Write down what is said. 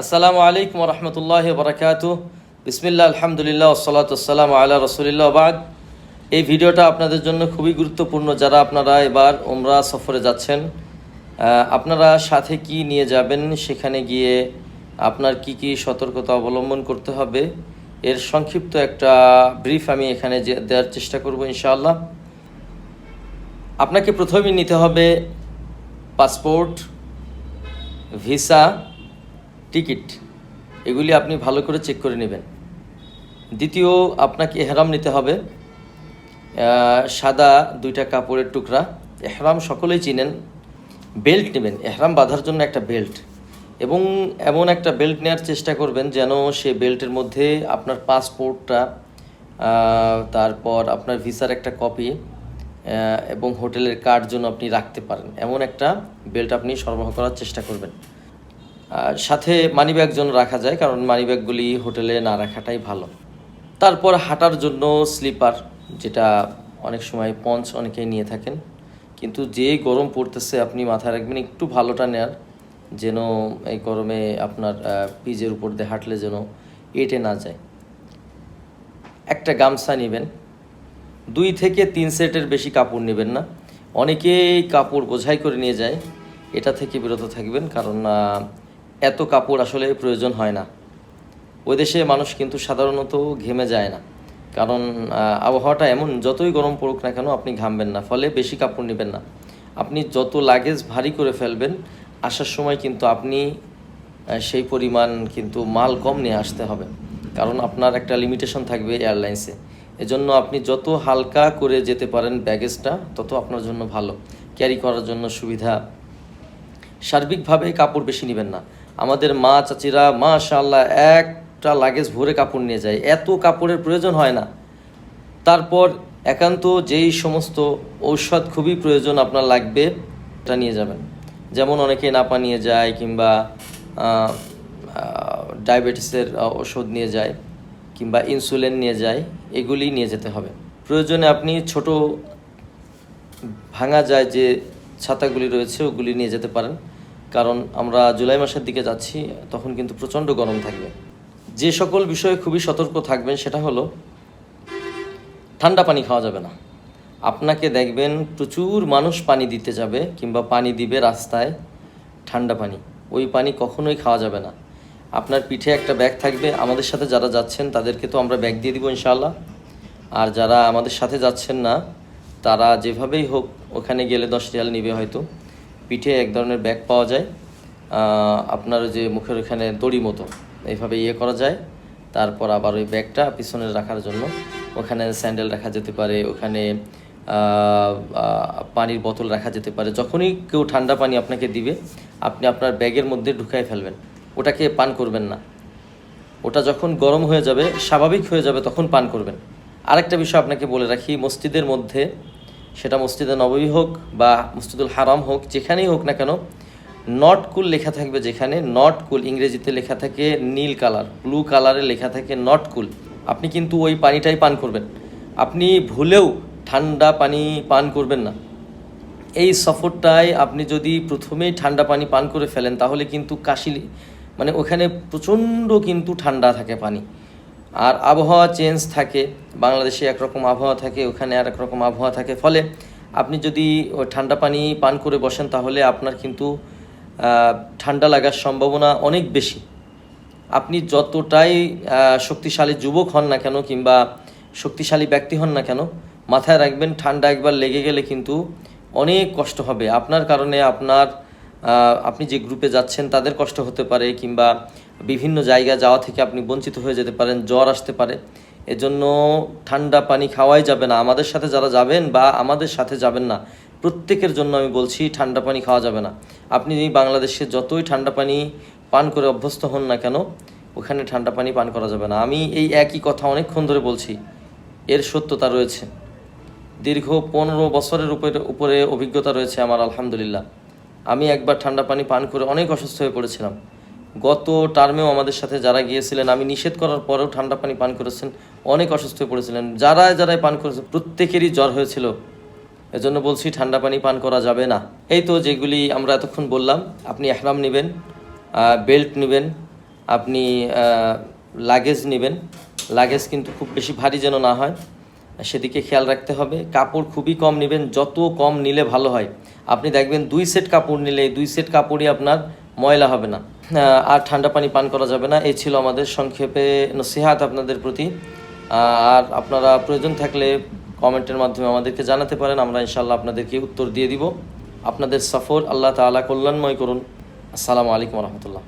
আসসালামু আলাইকুম রহমতুল্লাহ বরকাত বিসমিল্লা আলহামদুলিল্লাহ সালাতাম আল্লাহ রসুলিল্লাহ বাদ। এই ভিডিওটা আপনাদের জন্য খুবই গুরুত্বপূর্ণ যারা আপনারা এবার ওমরা সফরে যাচ্ছেন। আপনারা সাথে কি নিয়ে যাবেন সেখানে গিয়ে আপনার কি কি সতর্কতা অবলম্বন করতে হবে, এর সংক্ষিপ্ত একটা ব্রিফ আমি এখানে দেওয়ার চেষ্টা করব ইনশাআল্লাহ। আপনাকে প্রথমেই নিতে হবে পাসপোর্ট, ভিসা টিকিট, এগুলি আপনি ভালো করে চেক করে নেবেন। দ্বিতীয়, আপনাকে এহরাম নিতে হবে। সাদা দুইটা কাপড়ের টুকরা, এহরাম সকলেই চিনেন। বেল্ট নেবেন, এহরাম বাঁধার জন্য একটা বেল্ট। এবং এমন একটা বেল্ট নেওয়ার চেষ্টা করবেন যেন সে বেল্টের মধ্যে আপনার পাসপোর্টটা তারপর আপনার ভিসার একটা কপি এবং হোটেলের কার্ড জন্য আপনি রাখতে পারেন। এমন একটা বেল্ট আপনি সরবরাহ করার চেষ্টা করবেন। সাথে মানিব্যাগ জন্য রাখা যায়, কারণ মানিব্যাগগুলি হোটেলে না রাখাটাই ভালো। তারপর হাঁটার জন্য স্লিপার যেটা অনেক সময় পঞ্চ অনেকেই নিয়ে থাকেন। কিন্তু যে গরম পড়তেছে, আপনি মাথায় রাখবেন, একটু ভালোটা নেয়ার। যেন এই গরমে আপনার পিজের উপর দিয়ে হাঁটলে যেন এটে না যায়। একটা গামছা নেবেন। দুই থেকে তিন সেটের বেশি কাপড় নেবেন না। অনেকেই কাপড় বোঝাই করে নিয়ে যায়। এটা থেকে বিরত থাকবেন, কারণ এত কাপড় আসলে প্রয়োজন হয় না। ওই দেশে মানুষ কিন্তু সাধারণত ঘেমে যায় না। কারণ আবহাওয়াটা এমন, যতই গরম পড়ুক না কেন আপনি ঘামবেন না, ফলে বেশি কাপড় নেবেন না। আপনি যত লাগেজ ভারী করে ফেলবেন, আসার সময় কিন্তু আপনি সেই পরিমাণ কিন্তু মাল কম নিয়ে আসতে হবে। কারণ আপনার একটা লিমিটেশন থাকবে এয়ারলাইন্সে এজন্য আপনি যত হালকা করে যেতে পারেন ব্যাগেজটা তত আপনার জন্য ভালো। ক্যারি করার জন্য সুবিধা। সার্বিকভাবে কাপড় বেশি নেবেন না। আমাদের মা চাচিরা, মাশাআল্লাহ, একটা লাগেজ ভরে কাপড় নিয়ে যায়। এত কাপড়ের প্রয়োজন হয় না। তারপর একান্ত যেই সমস্ত ঔষধ খুবই প্রয়োজন আপনার লাগবে এটা নিয়ে যাবেন। যেমন অনেকে নাপা নিয়ে যায় কিংবা ডায়াবেটিসের ওষুধ নিয়ে যায় কিংবা ইনসুলিন নিয়ে যায়, এগুলি নিয়ে যেতে হবে। প্রয়োজনে আপনি ছোট ভাঙা যায় যে ছাতাগুলি রয়েছে, ওগুলি নিয়ে যেতে পারেন। কারণ আমরা জুলাই মাসের দিকে যাচ্ছি, তখন কিন্তু প্রচণ্ড গরম থাকবে। যে সকল বিষয়ে খুবই সতর্ক থাকবেন সেটা হলো, ঠান্ডা পানি খাওয়া যাবে না। আপনাকে দেখবেন প্রচুর মানুষ পানি দিতে যাবে কিংবা পানি দিবে রাস্তায় ঠান্ডা পানি। ওই পানি কখনোই খাওয়া যাবে না। আপনার পিঠে একটা ব্যাগ থাকবে, আমাদের সাথে যারা যাচ্ছেন তাদেরকে তো আমরা ব্যাগ দিয়ে দিব ইনশাআল্লাহ। আর যারা আমাদের সাথে যাচ্ছেন না, তারা যেভাবেই হোক ওখানে গেলে দশ রিয়াল নিবে হয়তো। পিঠে এক ধরনের ব্যাগ পাওয়া যায়। আপনার যে মুখের ওখানে দড়ি মতো, এইভাবে ইয়ে করা যায়। তারপর আবার ওই ব্যাগটা পিছনে রাখার জন্য ওখানে স্যান্ডেল রাখা যেতে পারে, ওখানে পানির বোতল রাখা যেতে পারে। যখনই কেউ ঠান্ডা পানি আপনাকে দিবে, আপনি আপনার ব্যাগের মধ্যে ঢুকাই ফেলবেন। ওটাকে পান করবেন না। ওটা যখন গরম হয়ে যাবে, স্বাভাবিক হয়ে যাবে, তখন পান করবেন। আরেকটা বিষয় আপনাকে বলে রাখি, মসজিদের মধ্যে সেটা মসজিদে নবী হোক বা মসজিদুল হারাম হোক, যেখানেই হোক না কেন নট কুল লেখা থাকবে যেখানে নট কুল ইংরেজিতে লেখা থাকে নীল কালার ব্লু কালারে লেখা থাকে নট কুল আপনি কিন্তু ওই পানিটাই পান করবেন। আপনি ভুলেও ঠান্ডা পানি পান করবেন না। এই সফরটায় আপনি যদি প্রথমেই ঠান্ডা পানি পান করে ফেলেন, তাহলে কিন্তু কাশি মানে ওখানে প্রচণ্ড কিন্তু ঠান্ডা থাকে পানি। আর আবহাওয়া চেঞ্জ থাকে, বাংলাদেশে একরকম আবহাওয়া থাকে, ওখানে আর একরকম আবহাওয়া থাকে, ফলে আপনি যদি ঠান্ডা পানি পান করে বসেন, তাহলে আপনার কিন্তু ঠান্ডা লাগার সম্ভাবনা অনেক বেশি। আপনি যতটাই শক্তিশালী যুবক হন না কেন, কিংবা শক্তিশালী ব্যক্তি হন না কেন, মাথায় রাখবেন, ঠান্ডা একবার লেগে গেলে কিন্তু অনেক কষ্ট হবে। আপনার কারণে আপনার আপনি যে গ্রুপে যাচ্ছেন, তাদের কষ্ট হতে পারে কিংবা বিভিন্ন জায়গা যাওয়া থেকে আপনি বঞ্চিত হয়ে যেতে পারেন, জ্বর আসতে পারে। এজন্য ঠান্ডা পানি খাওয়াই যাবে না। আমাদের সাথে যারা যাবেন বা আমাদের সাথে যাবেন না, প্রত্যেকের জন্য আমি বলছি ঠান্ডা পানি খাওয়া যাবে না। আপনি বাংলাদেশে যতই ঠান্ডা পানি পান করে অভ্যস্ত হন না কেন, ওখানে ঠান্ডা পানি পান করা যাবে না। আমি এই একই কথা অনেকক্ষণ ধরে বলছি। এর সত্যতা রয়েছে। দীর্ঘ পনেরো বছরের উপরে উপরে অভিজ্ঞতা রয়েছে আমার, আলহামদুলিল্লাহ। আমি একবার ঠান্ডা পানি পান করে অনেক অসুস্থ হয়ে পড়েছিলাম। গত টার্মেও আমাদের সাথে যারা গিয়েছিলেন, আমি নিষেধ করার পরেও ঠান্ডা পানি পান করেছেন, অনেক অসুস্থ হয়ে পড়েছিলেন। যারা যারাই পান করেছে, প্রত্যেকেরই জ্বর হয়েছিল। এজন্য বলছি, ঠান্ডা পানি পান করা যাবে না। এই তো যেগুলি আমরা এতক্ষণ বললাম, আপনি এহরাম নেবেন বেল্ট নেবেন, আপনি লাগেজ নেবেন। লাগেজ কিন্তু খুব বেশি ভারী যেন না হয়। সেদিকে খেয়াল রাখতে হবে। কাপড় খুবই কম নেবেন, যত কম নিলে ভালো হয়। আপনি দেখবেন দুই সেট কাপড় নিলে দুই সেট কাপড়ই আপনার ময়লা হবে না। আর ঠান্ডা পানি পান করা যাবে না। এই ছিল আমাদের সংক্ষেপে নসিহাত আপনাদের প্রতি। আর আপনারা প্রয়োজন থাকলে কমেন্টের মাধ্যমে আমাদেরকে জানাতে পারেন। আমরা ইনশাল্লাহ আপনাদেরকে উত্তর দিয়ে দিব। আপনাদের সফর আল্লাহ তাআলা কল্যাণময় করুন। আসসালামু আলাইকুম রহমতুল্লাহ।